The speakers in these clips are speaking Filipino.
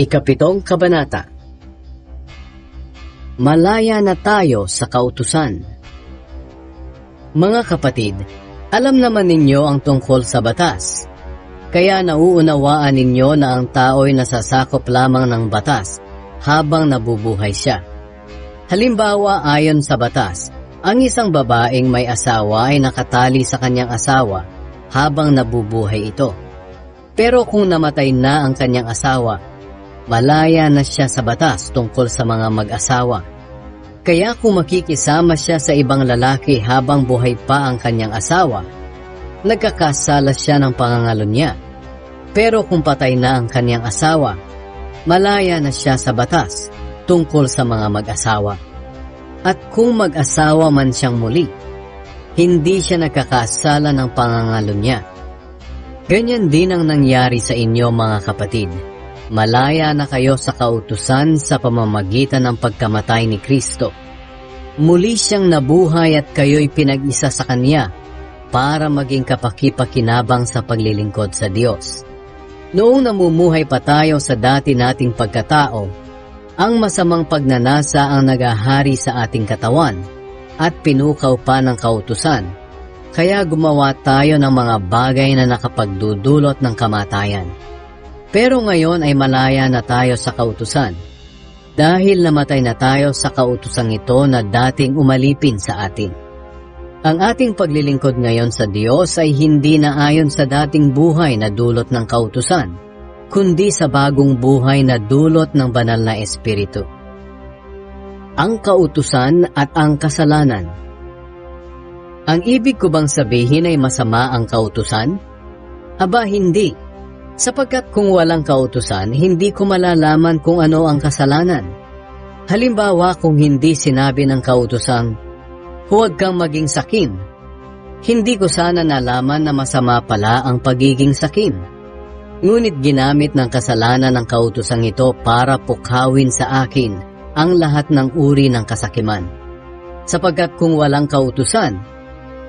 Ikapitong Kabanata Malaya na tayo sa kautusan. Mga kapatid, alam naman ninyo ang tungkol sa batas. Kaya nauunawaan ninyo na ang tao'y nasasakop lamang ng batas habang nabubuhay siya. Halimbawa ayon sa batas, ang isang babaeng may asawa ay nakatali sa kanyang asawa habang nabubuhay ito. Pero kung namatay na ang kanyang asawa, malaya na siya sa batas tungkol sa mga mag-asawa. Kaya kung makikisama siya sa ibang lalaki habang buhay pa ang kanyang asawa, nagkakasala siya ng pangangalo niya. Pero kung patay na ang kanyang asawa, malaya na siya sa batas tungkol sa mga mag-asawa. At kung mag-asawa man siyang muli, hindi siya nagkakasala ng pangangalo niya. Ganyan din ang nangyari sa inyo mga kapatid. Malaya na kayo sa kautusan sa pamamagitan ng pagkamatay ni Kristo. Muli siyang nabuhay at kayo'y pinag-isa sa Kanya para maging kapakipakinabang sa paglilingkod sa Diyos. Noong namumuhay pa tayo sa dati nating pagkatao, ang masamang pagnanasa ang nagahari sa ating katawan at pinukaw pa ng kautusan. Kaya gumawa tayo ng mga bagay na nakapagdudulot ng kamatayan. Pero ngayon ay malaya na tayo sa kautusan dahil namatay na tayo sa kautusang ito na dating umalipin sa atin. Ang ating paglilingkod ngayon sa Diyos ay hindi na ayon sa dating buhay na dulot ng kautusan, kundi sa bagong buhay na dulot ng banal na Espiritu. Ang kautusan at ang kasalanan Ang ibig ko bang sabihin ay masama ang kautusan? Aba hindi, sapagkat kung walang kautusan, hindi ko malalaman kung ano ang kasalanan. Halimbawa kung hindi sinabi ng kautusang, huwag kang maging sakim. Hindi ko sana nalaman na masama pala ang pagiging sakim. Ngunit ginamit ng kasalanan ng kautosang ito para pukhawin sa akin ang lahat ng uri ng kasakiman. Sapagkat kung walang kautusan,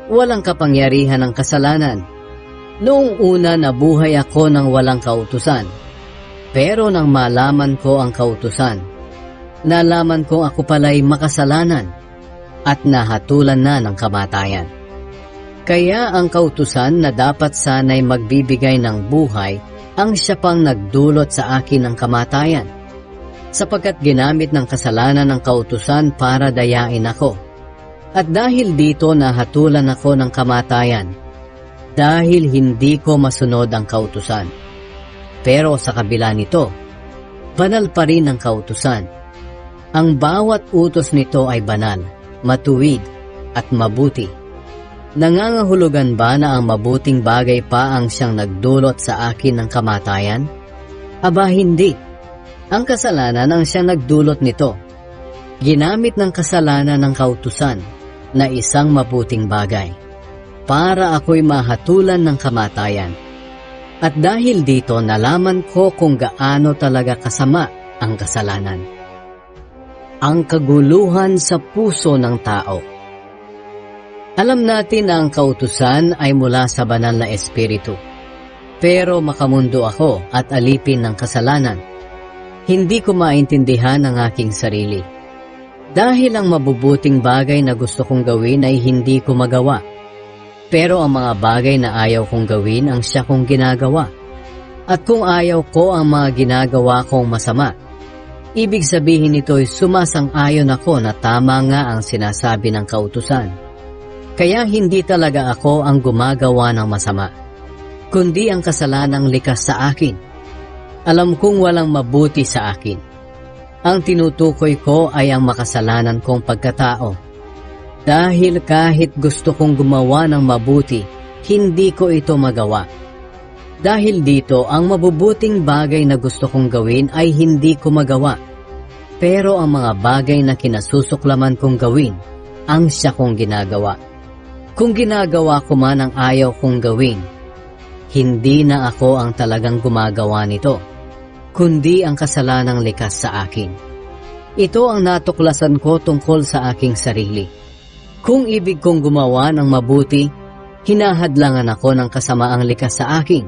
walang kapangyarihan ng kasalanan. Noong una nabuhay ako ng walang kautusan. Pero nang malaman ko ang kautusan, nalaman kong ako pala'y makasalanan at nahatulan na ng kamatayan. Kaya ang kautusan na dapat sana'y magbibigay ng buhay ang siya pang nagdulot sa akin ng kamatayan sapagkat ginamit ng kasalanan ng kautusan para dayain ako. At dahil dito nahatulan ako ng kamatayan dahil hindi ko masunod ang kautusan. Pero sa kabila nito, banal pa rin ang kautusan. Ang bawat utos nito ay banal, matuwid, at mabuti. Nangangahulugan ba na ang mabuting bagay pa ang siyang nagdulot sa akin ng kamatayan? Aba hindi. Ang kasalanan ang siyang nagdulot nito. Ginamit ng kasalanan ng kautusan na isang mabuting bagay para ako'y mahatulan ng kamatayan. At dahil dito nalaman ko kung gaano talaga kasama ang kasalanan. Ang kaguluhan sa puso ng tao. Alam natin na ang kautusan ay mula sa banal na espiritu. Pero makamundo ako at alipin ng kasalanan. Hindi ko maintindihan ang aking sarili. Dahil ang mabubuting bagay na gusto kong gawin ay hindi ko magawa. Pero ang mga bagay na ayaw kong gawin ang siya kong ginagawa. At kung ayaw ko ang mga ginagawa kong masama, ibig sabihin nito'y sumasang-ayon ako na tama nga ang sinasabi ng kautusan. Kaya hindi talaga ako ang gumagawa ng masama, kundi ang kasalanang likas sa akin. Alam kong walang mabuti sa akin. Ang tinutukoy ko ay ang makasalanan kong pagkatao. Dahil kahit gusto kong gumawa ng mabuti, hindi ko ito magawa. Dahil dito, ang mabubuting bagay na gusto kong gawin ay hindi ko magawa. Pero ang mga bagay na kinasusuklaman kong gawin, ang siya kong ginagawa. Kung ginagawa ko man ang ayaw kong gawin, hindi na ako ang talagang gumagawa nito, kundi ang kasalanang likas sa akin. Ito ang natuklasan ko tungkol sa aking sarili. Kung ibig kong gumawa ng mabuti, hinahadlangan ako ng kasamaang likas sa akin.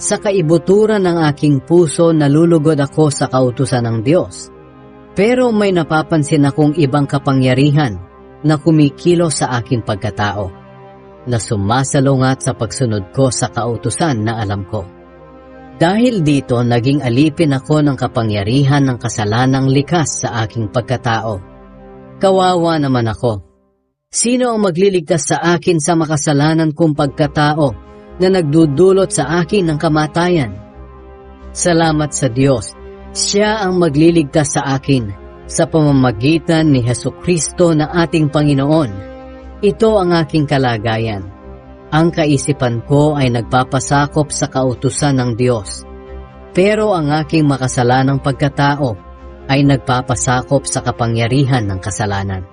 Sa kaibuturan ng aking puso nalulugod ako sa kautusan ng Diyos. Pero may napapansin akong ibang kapangyarihan na kumikilo sa aking pagkatao, na sumasalungat sa pagsunod ko sa kautusan na alam ko. Dahil dito, naging alipin ako ng kapangyarihan ng kasalanang likas sa aking pagkatao. Kawawa naman ako. Sino ang magliligtas sa akin sa makasalanan kong pagkatao na nagdudulot sa akin ng kamatayan? Salamat sa Diyos. Siya ang magliligtas sa akin sa pamamagitan ni Heso Kristo na ating Panginoon. Ito ang aking kalagayan. Ang kaisipan ko ay nagpapasakop sa kautusan ng Diyos. Pero ang aking makasalanang pagkatao ay nagpapasakop sa kapangyarihan ng kasalanan.